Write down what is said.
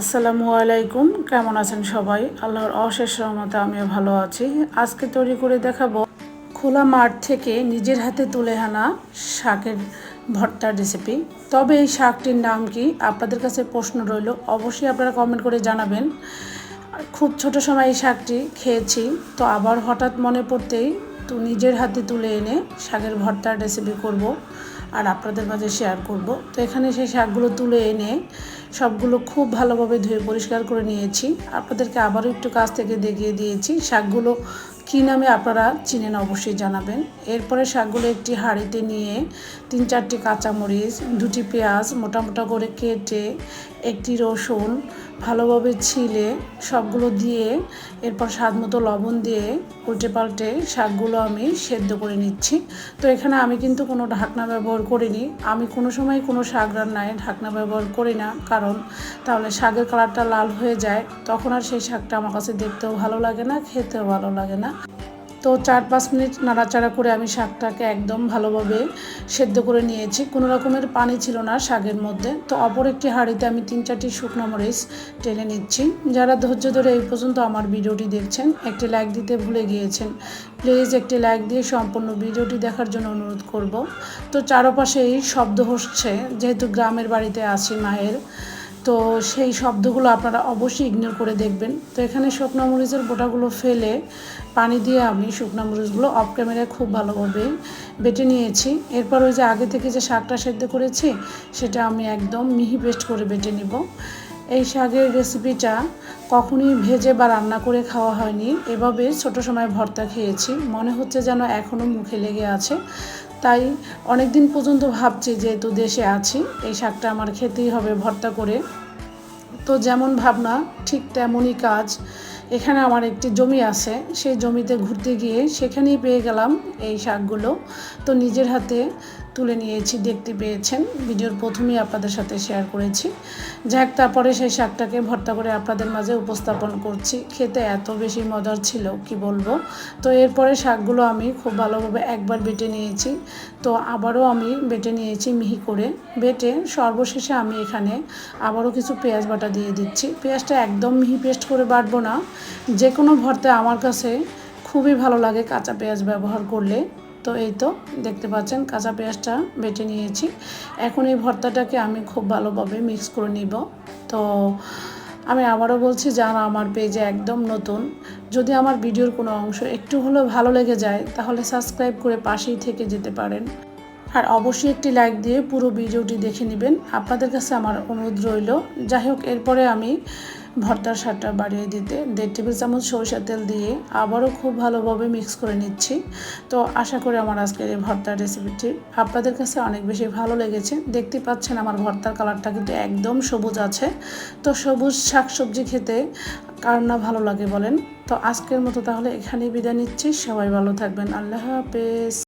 আসসালামু আলাইকুম, কেমন আছেন সবাই? আল্লাহর অশেষ রহমতে আমিও ভালো আছি। আজকে তৈরি করে দেখাবো খোলা মাঠ থেকে নিজের হাতে তুলে আনা শাকের ভর্তার রেসিপি তবে এই শাকটির নাম কি? আপনাদের কাছে প্রশ্ন রইল, অবশ্যই আপনারা কমেন্ট করে জানাবেন। খুব ছোট সময় এই শাকটি খেয়েছি, তো আবার হঠাৎ মনে পড়তেই তো নিজের হাতে তুলে এনে শাকের ভর্তার রেসিপি করব। আর আপনাদের মাঝে শেয়ার করব। তো এখানে সেই শাকগুলো তুলে এনে সবগুলো খুব ভালোভাবে ধুয়ে পরিষ্কার করে নিয়েছি। আপনাদেরকে আবারও একটু কাছ থেকে দেখিয়ে দিয়েছি। শাকগুলো কী নামে আপনারা চিনেন অবশ্যই জানাবেন। এরপরে শাকগুলো একটি হাঁড়িতে নিয়ে তিন চারটি কাঁচামরিচ, দুটি পেঁয়াজ মোটা মোটা করে কেটে একটি রসুন ভালোভাবে ছিলে সবগুলো দিয়ে এরপর স্বাদ মতো লবণ দিয়ে উল্টে পাল্টে শাকগুলো আমি সেদ্ধ করে নিচ্ছি। তো এখানে আমি কিন্তু কোনো ঢাকনা ব্যবহার করিনি। আমি কোনো সময় কোনো শাক রান্নায় ঢাকনা ব্যবহার করি না, কারণ তাহলে শাকের কালারটা লাল হয়ে যায়। তখন আর সেই শাকটা আমার কাছে দেখতেও ভালো লাগে না, খেতেও ভালো লাগে না। তো চার পাঁচ মিনিট নাড়াচাড়া করে আমি শাকটাকে একদম ভালোভাবে সেদ্ধ করে নিয়েছি। কোনো রকমের পানি ছিল না শাকের মধ্যে। তো অপর একটি হাঁড়িতে আমি তিন চারটি শুকনো মরিচ টেনে নিচ্ছি। যারা ধৈর্য ধরে এই পর্যন্ত আমার ভিডিওটি দেখছেন, একটি লাইক দিতে ভুলে গিয়েছেন, প্লিজ একটি লাইক দিয়ে সম্পূর্ণ ভিডিওটি দেখার জন্য অনুরোধ করব। তো চারপাশেই শব্দ হচ্ছে, যেহেতু গ্রামের বাড়িতে আছি মায়ের। তো সেই শব্দগুলো আপনারা অবশ্যই ইগনোর করে দেখবেন। তো এখানে শুকনো মরিচের বোটাগুলো ফেলে পানি দিয়ে আমি শুকনো মরিচগুলো অফ ক্যামেরায় খুব ভালোভাবে বেটে নিয়েছি। এরপর ওই যে আগে থেকে যে শাকটা সেদ্ধ করেছি, সেটা আমি একদম মিহি পেস্ট করে বেটে নিব। এই শাকের রেসিপিটা কখনই ভেজে বা রান্না করে খাওয়া হয়নি। এভাবে ছোট সময় ভর্তা খেয়েছি। মনে হচ্ছে যেন এখনও মুখে লেগে আছে। তাই অনেক দিন পর্যন্ত ভাবছি যেহেতু দেশে আছি, এই শাকটা আমার খেতেই হবে ভর্তা করে। তো যেমন ভাবনা, ঠিক তেমনই কাজ। এখানে আমার একটি জমি আছে, সেই জমিতে ঘুরতে গিয়ে সেখানেই পেয়ে গেলাম এই শাকগুলো। তো নিজের হাতে তুলে নিয়েছি, দেখতে পেয়েছেন। ভিডিওর প্রথমেই আপনাদের সাথে শেয়ার করেছি। যাক, তারপরে সেই শাকটাকে ভর্তা করে আপনাদের মাঝে উপস্থাপন করছি। খেতে এত বেশি মজার ছিল, কি বলব? তো এরপরে শাকগুলো আমি খুব ভালোভাবে একবার বেটে নিয়েছি। তো আবারও আমি বেটে নিয়েছি মিহি করে। বেটে সর্বশেষে আমি এখানে আবারও কিছু পেঁয়াজ বাটা দিয়ে দিচ্ছি। পেঁয়াজটা একদম মিহি পেস্ট করে বাটবো না। যে কোনো ভর্তে আমার কাছে খুবই ভালো লাগে কাঁচা পেঁয়াজ ব্যবহার করলে। তো এই তো, দেখতে পাচ্ছেন, কাঁচা পেঁয়াজটা বেটে নিয়েছি। এখন এই ভর্তাটাকে আমি খুব ভালোভাবে মিক্স করে নিব। তো আমি আবারও বলছি, যারা আমার পেজে একদম নতুন, যদি আমার ভিডিওর কোনো অংশ একটু হলেও ভালো লেগে যায়, তাহলে সাবস্ক্রাইব করে পাশেই থেকে যেতে পারেন। আর অবশ্যই একটি লাইক দিয়ে পুরো ভিডিওটি দেখে নেবেন। আপনাদের কাছে আমার অনুরোধ রইল। যাই হোক, এরপরে আমি ভর্তার স্বাদটা বাড়িয়ে দিতে। দেড় টেবিল চামচ সরষের তেল দিয়ে আবারও খুব ভালোভাবে মিক্স করে নিচ্ছি। তো আশা করি আমার আজকের এই ভর্তার রেসিপিটি আপনাদের কাছে অনেক বেশি ভালো লেগেছে। দেখতে পাচ্ছেন আমার ভর্তার কালারটা কিন্তু একদম সবুজ আছে। তো সবুজ শাক সবজি খেতে কার না ভালো লাগে বলেন। তো আজকের মতো তাহলে এখানেই বিদায় নিচ্ছি। সবাই ভালো থাকবেন। আল্লাহ হাফেজ।